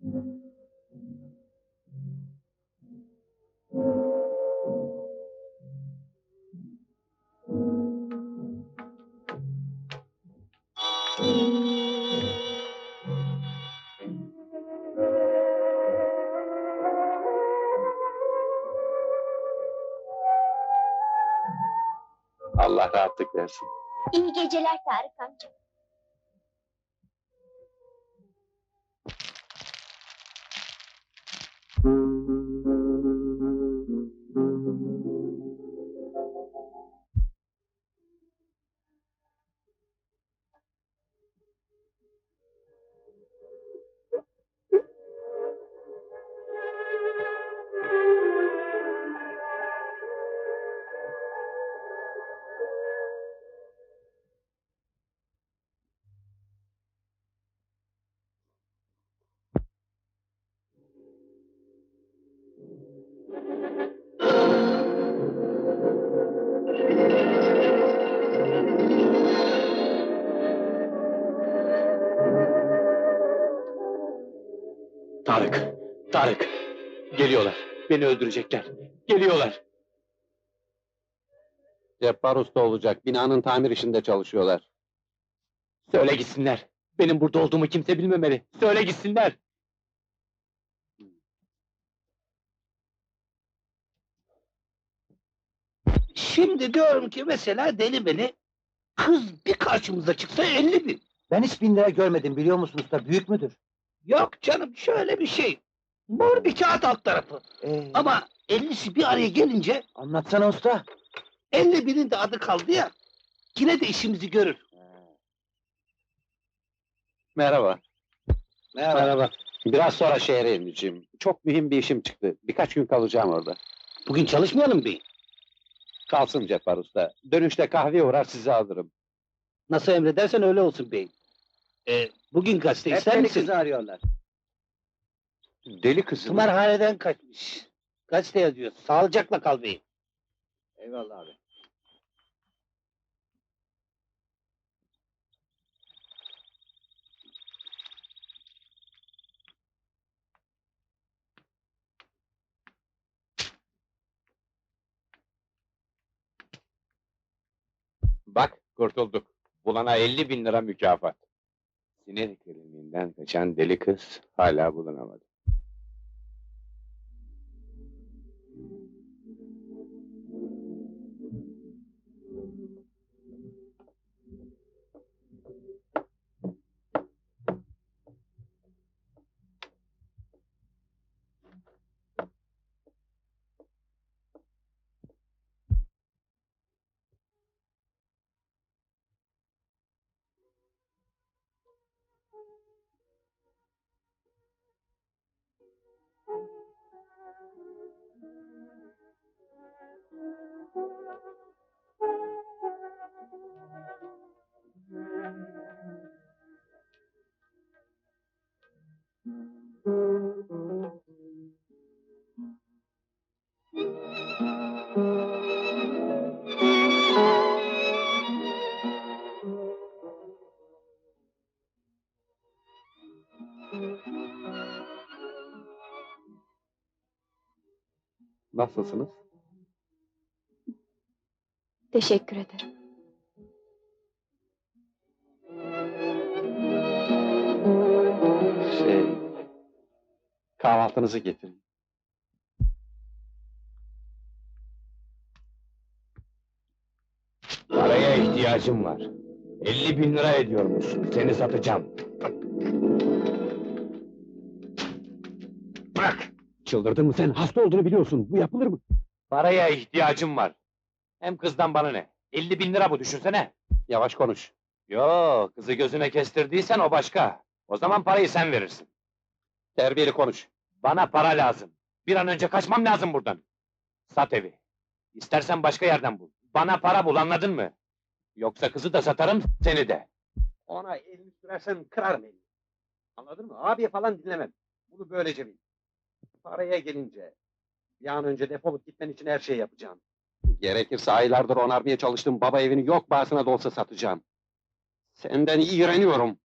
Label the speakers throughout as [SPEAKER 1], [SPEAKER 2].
[SPEAKER 1] Allah rahatlık versin.
[SPEAKER 2] İyi geceler Tarık amca.
[SPEAKER 1] Tarık, Tarık. Geliyorlar. Beni öldürecekler. Geliyorlar.
[SPEAKER 3] Ceppar Usta olacak. Binanın tamir işinde çalışıyorlar.
[SPEAKER 1] Söyle gitsinler. Benim burada olduğumu kimse bilmemeli. Söyle gitsinler.
[SPEAKER 4] Şimdi diyorum ki mesela deli beni kız bir karşımıza çıksa 50 bin.
[SPEAKER 5] Ben hiç bin lira görmedim biliyor musun usta? Büyük müdür?
[SPEAKER 4] Yok canım şöyle bir şey. Mor bir kağıt alt tarafı.
[SPEAKER 5] Ee,
[SPEAKER 4] Ama 50'si bir araya gelince
[SPEAKER 5] anlatsana usta.
[SPEAKER 4] 50 binin de adı kaldı ya. Yine de işimizi görür.
[SPEAKER 3] Merhaba.
[SPEAKER 5] Merhaba.
[SPEAKER 3] Merhaba. Biraz sonra şehre ineceğim. Çok mühim bir işim çıktı. Birkaç gün kalacağım orada.
[SPEAKER 4] Bugün çalışmayalım bey.
[SPEAKER 3] Kalsın Ceppar Usta. Dönüşte kahve uğrar sizi alırım.
[SPEAKER 4] Nasıl emredersen öyle olsun bey. Ee, bugün gazete
[SPEAKER 5] Hep
[SPEAKER 4] ister
[SPEAKER 5] deli
[SPEAKER 4] misin?
[SPEAKER 5] kızı arıyorlar.
[SPEAKER 3] Deli kızım.
[SPEAKER 4] Tımarhaneden kaçmış. Gazete yazıyor. Sağlıcakla kal bey.
[SPEAKER 5] Eyvallah abi.
[SPEAKER 3] Bak kurtulduk. Bulana 50 bin lira mükafat. Sinir kliniğinden kaçan deli kız hala bulunamadı.
[SPEAKER 1] Nasılsınız?
[SPEAKER 2] Teşekkür ederim.
[SPEAKER 1] Şey... Kahvaltınızı getirin. Paraya ihtiyacım var. 50 bin lira ediyormuş. Seni satacağım. Bırak!
[SPEAKER 6] Çıldırdın mı sen? Hasta olduğunu biliyorsun. Bu yapılır mı?
[SPEAKER 1] Paraya ihtiyacım var. Hem kızdan bana ne? 50 bin lira bu düşünsene. Yavaş konuş. Yo, kızı gözüne kestirdiysen o başka. O zaman parayı sen verirsin. Terbiyeli konuş. Bana para lazım. Bir an önce kaçmam lazım buradan. Sat evi. İstersen başka yerden bul. Bana para bul anladın mı? Yoksa kızı da satarım seni de.
[SPEAKER 3] Ona elini sürersen kırarım elini. Anladın mı? Abiye falan dinlemem. Bunu böylece bil. Paraya gelince bir an önce defolup gitmen için her şeyi yapacağım. Gerekirse aylardır onarmaya çalıştığım baba evini yok bağısına da olsa satacağım. Senden iğreniyorum.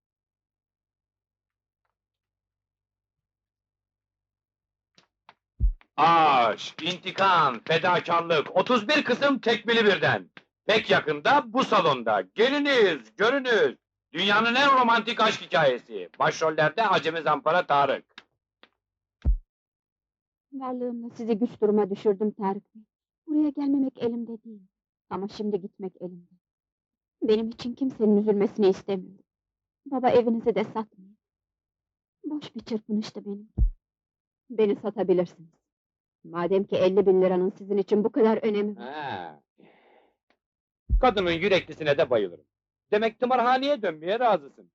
[SPEAKER 1] Aşk, intikam, fedakarlık, 31 kısım tekmili birden. Pek yakında bu salonda. Geliniz, görünüz. Dünyanın en romantik aşk hikayesi. Başrollerde Acemi Zampara Tarık.
[SPEAKER 7] Varlığımla sizi güç duruma düşürdüm Tarık Bey. Buraya gelmemek elimde değil. Ama şimdi gitmek elimde. Benim için kimsenin üzülmesini istemiyorum. Baba evinizi de satmayın. Boş bir çırpınıştı benim. Beni satabilirsiniz. Madem ki 50 bin liranın sizin için bu kadar önemi var.
[SPEAKER 1] Ha. Kadının yüreklisine de bayılırım. Demek tımarhaneye dönmeye razısın.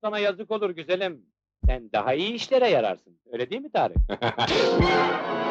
[SPEAKER 1] Sana yazık olur güzelim. Sen daha iyi işlere yararsın. Öyle değil mi Tarık?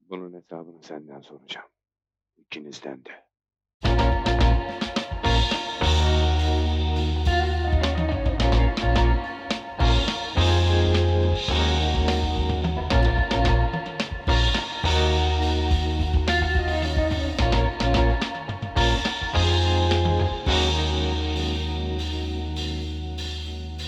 [SPEAKER 1] Bunun hesabını senden soracağım. İkinizden de.